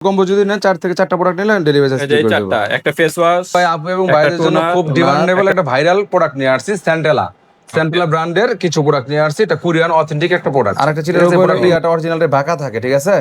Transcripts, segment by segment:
Combo যদি নেন চার থেকে চারটা প্রোডাক্ট নিলে ডেলিভারি চার্জ এই চারটা একটা ফেস ওয়াশ ভাই আপু এবং বাইরের জন্য খুব ডিমান্ডেবল একটা- ভাইরাল প্রোডাক্ট নিয়ে আসছি স্যান্ডেলা স্যান্টেলা ব্র্যান্ডের কিছু প্রোডাক্ট নিয়ে আসছি এটা কোরিয়ান অথেন্টিক একটা প্রোডাক্ট আর একটা চিটার প্রোডাক্ট এটা অরিজিনালটা ঢাকা থাকে ঠিক আছে?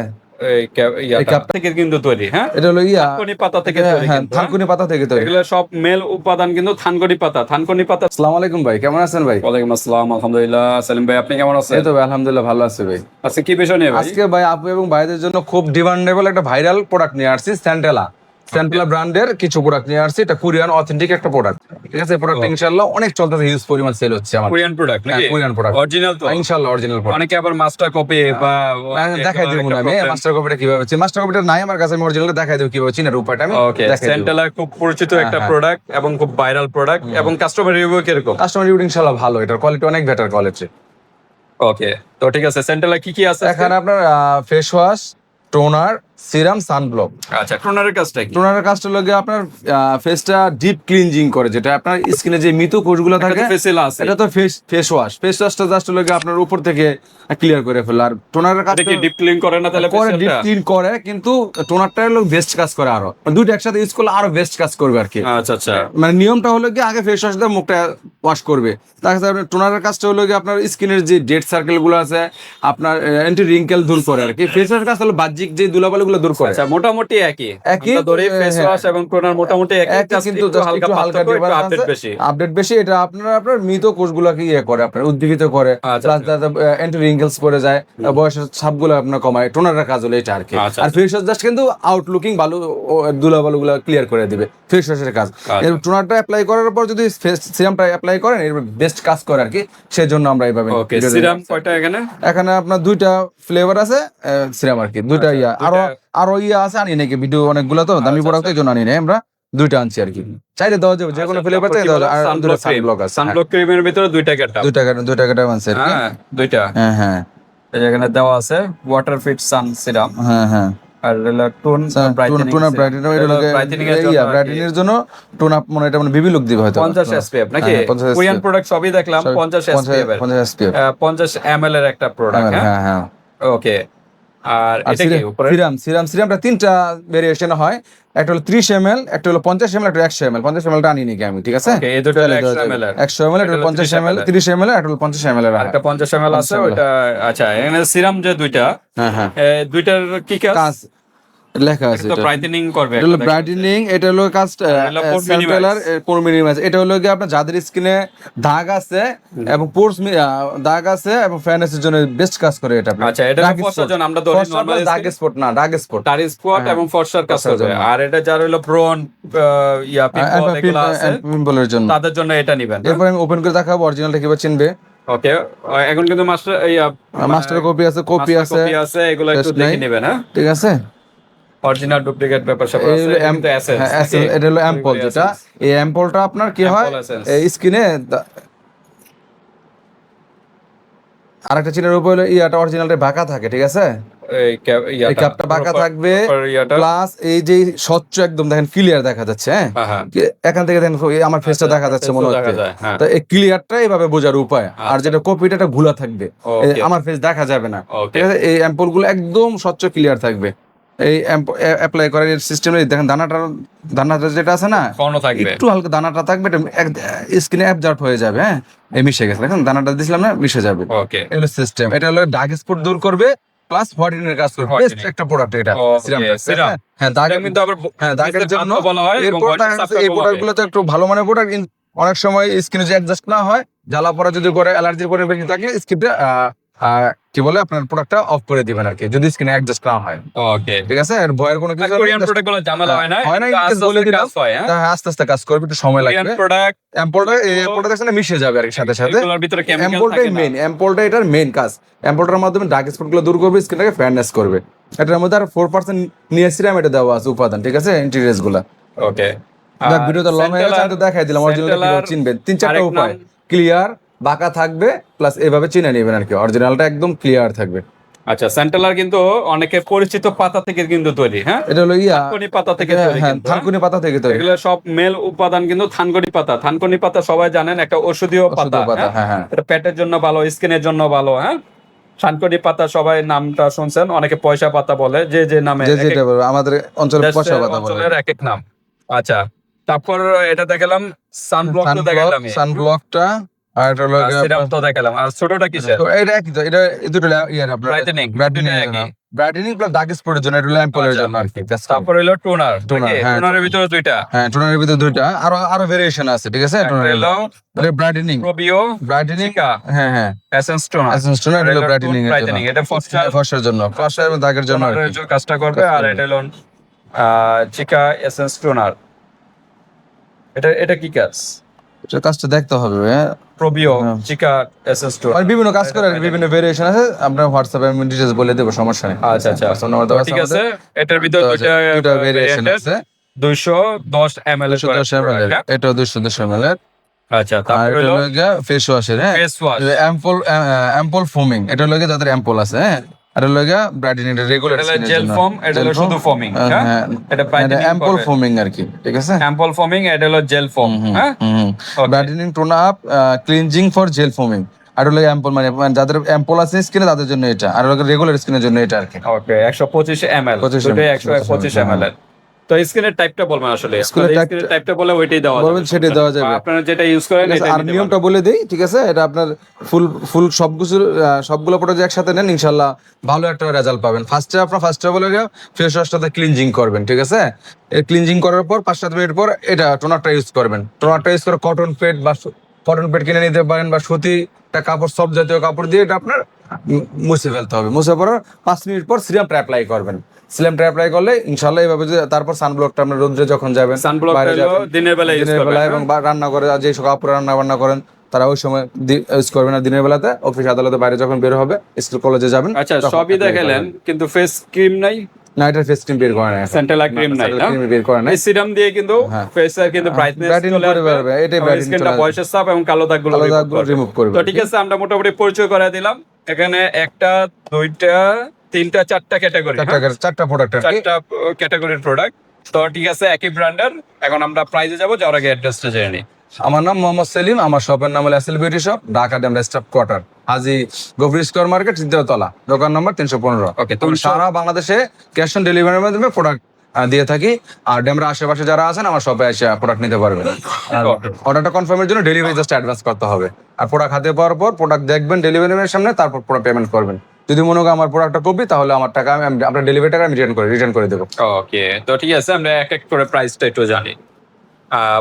থেকে কিন্তু তৈরি হ্যাঁ? এটা হলো ইয়া। থানকুনি পাতা থেকে হ্যাঁ, তৈরি হ্যাঁ কিন্তু? থানকুনি পাতা থেকে তৈরি। এগুলো সব মেল উপাদান কিন্তু থানকুনি পাতা থানকুনি পাতা। আসসালামু আলাইকুম ভাই কেমন আছেন ভাই? ওয়ালাইকুম আসসালাম আলহামদুলিল্লাহ। সালিম ভাই আপনি কেমন আছেন? এই তো ভাই আলহামদুলিল্লাহ ভালো আছি ভাই। আজকে কি বিষয় নিয়ে ভাই? আজকে ভাই আপু এবং ভাইদের জন্য খুব ডিমান্ডেবল একটা ভাইরাল প্রোডাক্ট নিয়ে আসছি স্যান্টেলা স্যান্টেলা ব্র্যান্ডের কিছু প্রোডাক্ট নিয়ে আসছি। এটা কোরিয়ান অথেন্টিক একটা প্রোডাক্ট ঠিক আছে? প্রোডাক্ট ইনশাআল্লাহ অনেক চলতেছে হিউজ পরিমাণ সেল হচ্ছে আমার। কোরিয়ান প্রোডাক্ট নাকি? কোরিয়ান প্রোডাক্ট অরিজিনাল তো। ইনশাআল্লাহ অরিজিনাল প্রোডাক্ট অনেকে আবার মাস্টার কপি বা দেখাই দেবো না আমি মাস্টার কপিটা কীভাবে মাস্টার কপিটা নাই আমার কাছে আমি অরিজিনাল দেখাই দেবো কীভাবে চিনার উপায়টা আমি ওকে দেখাই খুব পরিচিত একটা হ্যাঁ। প্রোডাক্ট এবং খুব ভাইরাল প্রোডাক্ট এবং কাস্টমার রিভিউ কীরকম? কাস্টমার রিভিউ ইনশাআল্লাহ ভালো। এটার কোয়ালিটি অনেক বেটার কোয়ালিটি ওকে তো ঠিক আছে। সেন্টেলা কি কি আছে এখানে আপনার face wash toner serum sunblock. আচ্ছা টোনারের কাজটা কি? টোনারের কাজটা লাগে আপনার ফেসটা ডিপ ক্লিনজিং করে যেটা আপনার স্কিনে যে মৃত কোষগুলো থাকে ফেসিল আছে এটা তো ফেস ফেস ওয়াশ ফেস ওয়াশটা জাস্ট লাগে আপনার উপর থেকে ক্লিয়ার করে ফেলে আর টোনারের কাজটা কি ডিপ ক্লিন করে না তাহলে করে ডিপ ক্লিন করে কিন্তু টোনারটা হলো বেস্ট কাজ করে আরও। মানে দুইটা একসাথে ইউজ করলে আরও বেস্ট কাজ করবে আর কি। আচ্ছা আচ্ছা। মানে নিয়মটা হলো কি আগে ফেস ওয়াশ দিয়ে মুখটা ওয়াশ করবে। তারপরে আপনার টোনারের কাজটা হলো কি আপনার স্কিনের যে ডেড সার্কেলগুলো আছে আপনার অ্যান্টি রিঙ্কেল দূর করে আর কি। ফেস ওয়াশ কাজ হলো বাহ্যিক যে দুলাবালি গুলো দূর করে। আচ্ছা মোটামুটি একই। একই, ফেস হ্যাঁ। ওয়াশ এবং টোনার মোটামুটি একই কিন্তু হালকা আপডেট বেশি। আপডেট বেশি এটা আপনার আপনার মৃত কোষগুলোকে ইয়ে করে আপনার উদ্দীপিত করে। আচ্ছা, প্লাস অ্যান্টি রিঙ্কেলস করে যায় বয়সের ছাপগুলো আপনার কমায় টোনারের কাজ হলো এটা আর কি। আচ্ছা, আর ফেস ওয়াশ জাস্ট কিন্তু আউটলুকিংগুলো ক্লিয়ার করে দিবে ফেস ওয়াশের কাজ। আচ্ছা। এর টোনারটা অ্যাপ্লাই করার পর যদি সিরামটা অ্যাপ্লাই করেন এর বেস্ট কাজ করে আর কি সেই জন্য আমরা এইভাবে সিরাম কয়টা এখানে? এখানে আপনার দুইটা ফ্লেভার আছে সিরাম আর কি দুইটা ইয়া। আরও আরও ইয়া আছে আনি নাকি? ভিডিও অনেকগুলো তো দামি আচ্ছা, প্রোডাক্ট এই জন্য আনি নাই আমরা। দুইটা আনছি আর কি। চাইলে দেওয়া যাবে যে কোনো ফ্লেভার চাই দেওয়া আর দুটো সানব্লক আছে হ্যাঁ। সানব্লক ক্রিমের ভিতরে দুইটা গেটআপ দুইটা দুইটা কাটা আনছি আর কি। হ্যাঁ দুইটা। হ্যাঁ হ্যাঁ। এখানে দেওয়া আছে ওয়াটার ফিট সান সিরাম হ্যাঁ হ্যাঁ। আর টোন ব্রাইটেনিং জন্য ব্রাইটেনিং টোন আপ মানে এটা মানে বিবি লুক দিবে হয়তো। 50 এসপিএফ নাকি? হ্যাঁ, 50 কোরিয়ান প্রোডাক্ট সবই দেখলাম 50 এসপিএফ এর। 50 এসপিএফ 50 এমএল এর একটা প্রোডাক্ট হ্যাঁ? হ্যাঁ হ্যাঁ। ওকে আর আর এটা কি সিরাম সিরাম সিরামটা তিনটা ভেরিয়েশন হয়। একটা হলো ত্রিশ এম এল একটা হলো পঞ্চাশ এম এল একটা একশো এম এল পঞ্চাশ এম এলটা আনি নাকি আমি ঠিক আছে? Okay, এই দুটো 100 ml এর। একশো এম এল একটা এটা হলো পঞ্চাশ 30 এম এল ml ত্রিশ এম এল একটা হলো পঞ্চাশ এম এল এর একটা 50 এমএল আছে 50 ওটা আচ্ছা এখানে সিরাম যে দুইটা হ্যাঁ হ্যাঁ। দুইটার কি কাজ লেখা আছে এটা ব্রাইটেনিং করবে এটা হলো ব্রাইটেনিং এটা হলো হলো পোর মিনিমাইজ এটা হলো কি আপনার যাদের স্কিনে দাগ আছে এবং পোর্স দাগ আছে এবং জন্য বেস্ট কাজ করে এটা আচ্ছা, এটা ফর্সার জন্য আমরা ধরি plus dark spot না ডার্ক স্পট তার স্পট এবং ফর্সার কাজ করবে। আর এটা যার হলো ব্রন ইয়া পিম্পল এগুলো আছে পিম্পলের জন্য। তাদের জন্য এটা নিবেন এরপর আমি ওপেন করে দেখাবো অরিজিনালটা কীভাবে চিনবে। ওকে এখন কিন্তু মাস্টার মাস্টার কপি আছে কপি আছে কপি আছে এগুলো একটু দেখে নেবেন হ্যাঁ। ঠিক আছে? অরিজিনাল ডুপ্লিকেট ব্যাপার স্যাপার আছে কিন্তু হ্যাঁ, এটা হলো অ্যাম্পল যেটা। এই অ্যাম্পলটা আপনার কি হয়? স্কিনে আরেকটা চিনের উপর হলো ইয়াটা অরিজিনালটা বাঁকা থাকে ঠিক আছে? এই ক্যাপটা বাঁকা থাকবে প্লাস এই যে স্বচ্ছ একদম দেখেন ক্লিয়ার দেখা যাচ্ছে হ্যাঁ? হ্যাঁ, হ্যাঁ। এখান থেকে দেখেন আমার ফেসটা দেখা যাচ্ছে মনে হচ্ছে। তো এই ক্লিয়ারটা এইভাবে বোঝার উপায়। আর যেটা কপিটা এটা ঘোলা থাকবে। আমার ফেস দেখা যাবে না। ঠিক আছে? এই অ্যাম্পলগুলো একদম স্বচ্ছ ক্লিয়ার থাকবে। এই অ্যাপ্লাই করার সিস্টেমে দেখেন দানাটা দানাটা যেটা আছে না একটু হালকা দানাটা থাকবে স্কিনে অ্যাবজর্ব হয়ে যাবে হ্যাঁ? এই মিশে গেছে। দেখেন দানাটা দিছিলাম না মিশে যাবে। ওকে এটা সিস্টেম এটা হলো ডার্ক স্পট দূর করবে প্লাস হোয়াইটেনিং এর কাজ করবে। বেস্ট একটা প্রোডাক্ট এটা serum। হ্যাঁ? দাগ এটা কিন্তু আবার হ্যাঁ দাগের জন্য বলা হয় এই কমাবে। প্রোডাক্টগুলো তো একটু ভালো মানের প্রোডাক্ট অনেক সময় স্কিনে যে অ্যাডজাস্ট না হয় জ্বালা পড়া যদি করে অ্যালার্জির পরিমাণ বেশি থাকে স্কিনটা কি বলে আপনার প্রোডাক্টটা অফ করে দিবেন আর কি যদি স্কিনে অ্যাডজাস্ট না হয়। ওকে ঠিক আছে? আর ভয়ের কোনো কিছু কোরিয়ান প্রোডাক্টগুলো ঝামেলা হয় না হয় না, কিন্তু বলে দিলাম। হয় হ্যাঁ? হ্যাঁ, আস্তে আস্তে কাজ করবে একটু সময় কোরিয়ান লাগবে। প্রোডাক্ট অ্যাম্পলটা এই অ্যাম্পলটা দেখছেন না, মিশে যাবে আর কি সাথে সাথে। এগুলোর ভিতরে কেমিক্যাল অ্যাম্পলটাই মেইন অ্যাম্পলটা এটার মেইন কাজ। অ্যাম্পলটার মাধ্যমে ডার্ক স্পটগুলো দূর করবে স্কিনটাকে ফেয়ারনেস করবে। এটার মধ্যে আর ফোর পার্সেন্ট নিয়েছিলাম এটা দেওয়া আছে উপাদান ঠিক আছে? ইন্টিরিয়ার্সগুলা। ওকে ভিডিওটা লং হয়ে গেছে আমি তো দেখাই দিলাম অরিজিনালটা কীভাবে চিনবেন। তিন চারটা উপায়। ক্লিয়ার বাঁকা থাকবে প্লাস এভাবে চিনে নেবেন আর কি। অরিজিনালটা একদম ক্লিয়ার থাকবে। আচ্ছা সেন্টেলার কিন্তু অনেকে পরিচিত পাতা থেকে কিন্তু তৈরি হ্যাঁ? এটা হলো ইয়া থানকুনি পাতা থেকে তৈরি হ্যাঁ হ্যাঁ? থানকুনি পাতা থেকে তৈরি। এগুলো সব মেল উপাদান কিন্তু থানকুনি পাতা। থানকুনি পাতা সবাই জানেন একটা ঔষধীয় পাতা হ্যাঁ? হ্যাঁ হ্যাঁ। এটা পেটের জন্য ভালো স্কিনের জন্য ভালো হ্যাঁ? শানকনি পাতা সবাই নামটা শুনছেন অনেকে পয়সা পাতা বলে যে যে নামে যে যেটা বলব আমাদের অঞ্চলে পয়সা পাতা বলে। এক এক নাম। আচ্ছা তারপর এটা দেখালাম সানব্লক তো দেখালাম সানব্লকটা আর এটা হলো গিয়ে তো দেখালাম। আর ছোটটা কিসের? তো এটা একই তো এটা দুটো ইয়ার আপনার ব্রাইটেনিং ব্রাইটেনিং দুটোই এর ব্রাইটেনিং প্লাস ডার্ক স্পটের জন্য এটা আচ্ছা। জন্য আর কি তারপর হলো টোনার হ্যাঁ। টোনারের ভিতরে দুইটা? হ্যাঁ টোনারের ভিতরে দুইটা। আরও আরও ভেরিয়েশন আছে ঠিক আছে? একটা টোনারের হলো ব্রাইটেনিং প্রোবিও ব্রাইটেনিং হ্যাঁ হ্যাঁ। এসেন্স টোনার এসেন্স টোনার আর হলো এটা ব্রাইটেনিং জন্য। এটা জন্য। এবং দাগের জন্য আর কি। কাজটা করবে আর এটা হলো চিকা এসেন্স টোনার এটা এটা কি কাজ? এটা কাজটা দেখতে হবে হ্যাঁ প্রোবিও হ্যাঁ। চিকা এসেন্স মানে টোনার বিভিন্ন কাজ করে বিভিন্ন ভেরিয়েশন আছে আপনার হোয়াটসঅ্যাপে আমি ডিটেলস বলে দেবো সমস্যা নেই। আচ্ছা আচ্ছা। ঠিক আছে এটার ভিতরে দুইটা ভেরিয়েশন আছে। দুইশো দশ এম এল দুশো দশ ml এর। এটা দুশো দশ ml এর। আচ্ছা আর তারপর হলো ফেস ওয়াশের হ্যাঁ? Face wash ampoule ampoule foaming এটা হলো গিয়ে যাদের অ্যাম্পল আছে হ্যাঁ? আর হলো গিয়ে ব্রাইটেনিং এটা রেগুলার এটা জেল ফর্ম এটা হলো শুধু ফর্মিং হ্যাঁ এটা ব্রাইটেনিং অ্যাম্পল ফর্মিং আর কি ঠিক আছে? অ্যাম্পল ফর্মিং এটা হলো জেল ফর্ম হ্যাঁ. Brightening tone up cleansing for gel forming আর হলো অ্যাম্পল মানে মানে যাদের অ্যাম্পল আছে স্কিনে তাদের জন্য এটা। আর হলো রেগুলার স্কিনের জন্য এটা আর কি। ওকে একশো পঁচিশ এম এল 25 দুটোই ml, একশো পঁচিশ এম এল তো স্ক্রিনের টাইপটা বলবেন আসলে। স্ক্রিনের টাইপটা বলে ওইটাই দেওয়া বলবেন সেটাই দেওয়া যাবে। আপনারা যেটা ইউজ করেন আর নিয়মটা বলে দেই ঠিক আছে? এটা আপনার ফুল ফুল সবকিছু সবগুলো প্রোডাক্ট একসাথে নেন ইনশাল্লাহ ভালো একটা রেজাল্ট পাবেন। ফার্স্টে আপনার ফার্স্টে বলে ফেস ওয়াশটাতে ক্লিনজিং করবেন ঠিক আছে? এই ক্লিনজিং করার পর পাঁচ সাত মিনিট পর এটা টোনারটা ইউজ করবেন। টোনারটা ইউজ করে কটন পেড বা কটন পেড কিনে নিতে পারেন বা সুতি একটা কাপড় সব জাতীয় কাপড় দিয়ে এটা আপনার মুছে ফেলতে হবে। মুছে পর পাঁচ মিনিট পর সিরামটা অ্যাপ্লাই করবেন। সিরামটা অ্যাপ্লাই করলে ইনশাল্লাহ এইভাবে যদি তারপর সানব্লকটা আপনার রোদ্রে যখন যাবেন দিনের বেলা ইউজ দিনের বেলা করবেন এবং রান্না করে যে সব আপুরা রান্না বান্না করেন তারা ওই সময় ইউজ করবেন। না দিনের বেলাতে অফিস আদালতে বাইরে যখন বের হবে স্কুল কলেজে যাবেন আচ্ছা সবই দেখালেন কিন্তু ফেস ক্রিম নাই? না এটা ফেস ক্রিম বের করে না সেন্টেলা ক্রিম নাই ক্রিম বের করে না সিরাম দিয়ে কিন্তু হ্যাঁ। ফেসের কিন্তু ব্রাইটনেস চলে আসবে। এটাই স্কিনটা চাপ এবং কালো দাগগুলো দাগগুলো করবে। করবে। তো ঠিক আছে আমরা মোটামুটি পরিচয় করে দিলাম। এখানে একটা দুইটা তিনটা চারটা ক্যাটাগরি চারটা প্রোডাক্ট চারটা ক্যাটাগরির প্রোডাক্ট তো ঠিক আছে একই ব্র্যান্ডের এখন আমরা প্রাইজে যাব যাওয়ার আগে অ্যাড্রেসটা জেনে নিই। আমার নাম মোহাম্মদ সেলিম আমার শপের নাম হলো SL beauty shop Dhaka Demra staff quarter Haji গভীর স্কোয়ার মার্কেট তৃতীয় তলা দোকান নম্বর তিনশো পনেরো। ওকে তো তো সারা বাংলাদেশে ক্যাশ অন ডেলিভারির মাধ্যমে প্রোডাক্ট দিয়ে থাকি। আর ডেমরা আশেপাশে যারা আছেন আমার সবাই এসে প্রোডাক্ট নিতে পারবেন। অর্ডারটা কনফার্মের জন্য ডেলিভারি জাস্ট অ্যাডভান্স করতে হবে। আর প্রোডাক্ট হাতে পাওয়ার পর প্রোডাক্ট দেখবেন ডেলিভারি ম্যানের সামনে তারপর পুরো পেমেন্ট করবেন। যদি মনে হয় আমার প্রোডাক্টটা কপি তাহলে আমার টাকা আমি আপনার ডেলিভারি টাকা আমি রিটার্ন করে রিটার্ন করে দেবো। ওকে তো ঠিক আছে আমরা এক এক করে প্রাইসটা একটু জানি।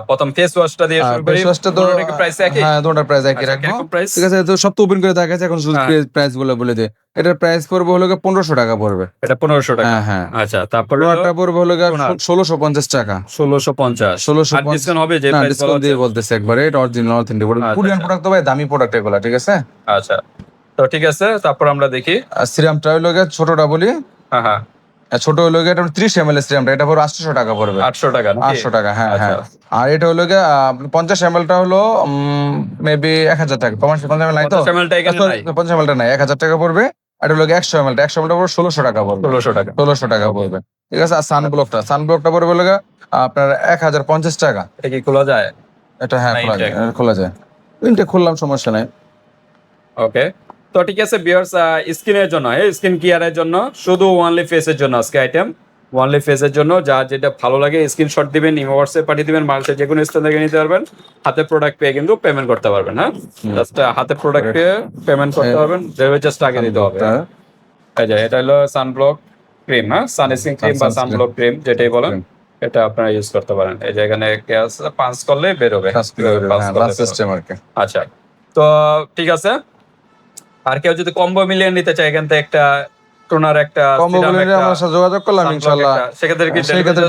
প্রথম ফেস ওয়াশটা দিয়ে শুরু করি। ফেসওয়াশটা তো প্রাইস একই। হ্যাঁ দুটোর প্রাইস একই আচ্ছা, রাখব। ঠিক আছে তো সব তো ওপেন করে দেখা এখন শুধু হ্যাঁ। প্রাইসগুলো বলে দে। এটার প্রাইস পড়বে হলো পনেরোশো টাকা পড়বে। এটা পনেরোশো টাকা। হ্যাঁ হ্যাঁ। আচ্ছা তারপর প্রোডাক্টটা পড়বে হলো টোনার। ষোলোশো পঞ্চাশ টাকা। ষোলোশো পঞ্চাশ। 1650 ডিসকাউন্ট হবে যে প্রাইস ডিসকাউন্ট দিয়ে বলতেছে একবারে এটা অরিজিনাল অথেন্টিক আচ্ছা, কোরিয়ান। প্রোডাক্ট তো ভাই দামি প্রোডাক্ট এগুলো ঠিক আছে? আচ্ছা তো ঠিক আছে তারপর আমরা দেখি। সিরামটা হলো ছোটটা বলি। হ্যাঁ হ্যাঁ। ছোট হলো গিয়ে এটা ত্রিশ এম এল সিরামটা এটা পড়বে আটশো টাকা পড়বে। আটশো টাকা আটশো টাকা হ্যাঁ আচ্ছা। হ্যাঁ। আর এটা হলো গিয়ে পঞ্চাশ এম টা হলো মেবি এক হাজার টাকা। পঞ্চাশ এম নাই তো? 50 ml টা নাই। পঞ্চাশ এম নাই এক হাজার টাকা পড়বে। এটা হলো একশো এম টা একশো এম টা পড়বে ষোলোশো টাকা পড়বে। ষোলোশো টাকা। ষোলোশো টাকা পড়বে। ঠিক আছে আর সানব্লকটা সানব্লকটা পড়বে হলো আপনার এক হাজার পঞ্চাশ টাকা। এটা কি খোলা যায়? এটা হ্যাঁ খোলা যায় খোলা যায়। তিনটে খুললাম সমস্যা নাই। ওকে তো ঠিক আছে বিয়ার্স স্কিনের জন্য এই স্কিন কেয়ারের জন্য শুধু ওয়ানলি ফেসের জন্য আজকে আইটেম ওয়ানলি ফেসের জন্য যা যেটা ভালো লাগে স্ক্রিনশট দিবেন ইমো হোয়াটসঅ্যাপ পাঠিয়ে দিবেন মালসে যে কোনো স্থান থেকে নিতে পারবেন। হাতে প্রোডাক্ট পেয়ে কিন্তু পেমেন্ট করতে পারবেন হ্যাঁ? জাস্ট হাতে প্রোডাক্ট পেয়ে পেমেন্ট করতে পারবেন ডেলিভারি জাস্ট আগে দিতে হবে। হ্যাঁ। যে এটা হলো সানব্লক ক্রিম হ্যাঁ? সানস্ক্রিন ক্রিম বা। সানব্লক ক্রিম যেটাই বলেন এটা আপনারা ইউজ করতে পারেন। এই যে এখানে পাঁচ করলে বেরোবে কি। আচ্ছা তো ঠিক আছে। আর কেউ যদি কম্বো মিলিয়ে নিতে চায় এখান থেকে একটা টোনার একটা কম্বো একটা, আমার সাথে যোগাযোগ করলাম ইনশাআল্লাহ। সেক্ষেত্রে কি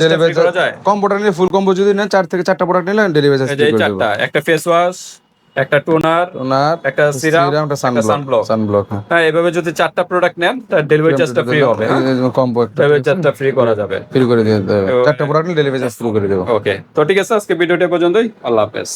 ডেলিভারি করা যায়? কম্বোটা নিলে ফুল কম্বো যদি নেন চার থেকে চারটা প্রোডাক্ট নিলে ডেলিভারি চারটা একটা ফেস ওয়াশ একটা টোনার ওনার একটা সিরাম একটা সানব্লক সানব্লক সানব্লক হ্যাঁ। হ্যাঁ এভাবে যদি চারটা প্রোডাক্ট নেন তার ডেলিভারি চার্জটা ফ্রি হবে হ্যাঁ? কম্বো একটা ডেলিভারি চার্জটা ফ্রি করা যাবে। ফ্রি করে দিয়ে চারটা প্রোডাক্ট ডেলিভারি চার্জ ফ্রি করে দেবো। ওকে তো ঠিক আছে আজকে ভিডিওটা পর্যন্তই। আল্লাহ হাফেজ।